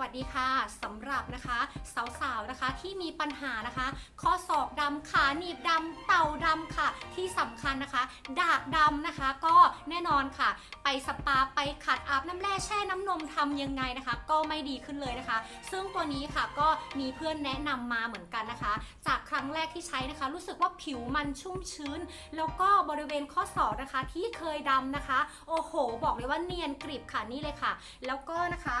วัสดีค่ะสำหรับนะคะสาวๆนะคะที่มีปัญหานะคะ ข้อศอกดำขาหนีบดำเต่าดำค่ะ ที่สำคัญนะคะ ดากดำนะคะ ก็แน่นอนค่ะ ไปสปาไปขัดอาบน้ำแร่แช่น้ำนมทำยังไงนะคะ ก็ไม่ดีขึ้นเลยนะคะ ซึ่งตัวนี้ค่ะก็มีเพื่อนแนะนำมาเหมือนกันนะคะ จากครั้งแรกที่ใช้นะคะ รู้สึกว่าผิวมันชุ่มชื้น แล้วก็บริเวณข้อศอกนะคะที่เคยดำนะคะ โอ้โห บอกเลยว่าเนียนกริบค่ะนี่เลยค่ะ แล้วก็นะคะ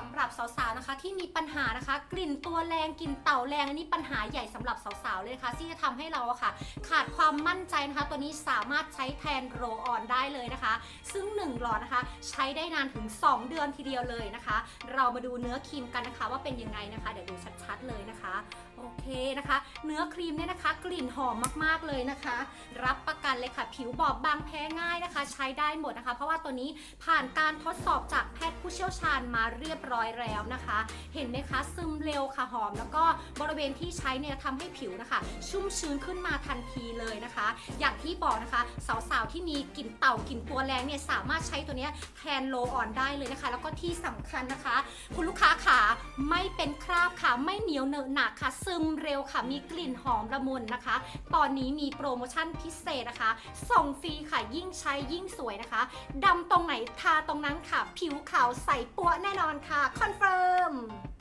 สำหรับ สาวๆนะคะ ที่มีปัญหานะคะ กลิ่นตัวแรงกลิ่นเต่าแรงอันนี้ปัญหาใหญ่สำหรับสาวๆเลยนะคะที่จะทำให้เราอะค่ะ ขาดความมั่นใจนะคะ ตัวนี้สามารถใช้แทนโรออนได้เลยนะคะ ซึ่ง1หลอดนะคะ ใช้ได้นานถึง 2 เดือนทีเดียวเลยนะคะ เรามาดูเนื้อครีมกันนะคะ ว่าเป็นยังไงนะคะ เดี๋ยวดูชัดๆเลยนะคะ โอเคนะคะ เนื้อครีมเนี่ยนะคะ กลิ่นหอมมากๆเลยนะคะ รับประกันเลยค่ะ ผิวบอบบางแพ้ง่ายนะคะ ใช้ได้หมดนะคะ เพราะว่าตัวนี้ผ่านการทดสอบจากแพทย์ผู้เชี่ยวชาญมาเรียบร้อยแล้วนะคะ เห็นไหมคะ ซึมเร็วค่ะหอม แล้วก็บริเวณที่ใช้เนี่ยทำให้ผิวนะคะ ชุ่มชื้นขึ้นมาทันทีเลยนะคะ อย่างที่บอกนะคะ สาวๆที่มีกลิ่นเต่ากลิ่นตัวแรงเนี่ยสามารถใช้ตัวนี้แทนโลออนได้เลยนะคะ แล้วก็ที่สำคัญนะคะ คุณลูกค้าขาไม่เป็นคราบค่ะไม่เหนียวเหนอะหนักค่ะซึมเร็วค่ะ มีกลิ่นหอมละมุนนะคะ ตอนนี้มีโปรโมชั่นพิเศษนะคะ ส่งฟรีค่ะ ยิ่งใช้ยิ่งสวยนะคะ ดำตรงไหนทาตรงนั้นค่ะ ผิวขาวใสปัวแน่นอนค่ะ คอนเฟิร์ม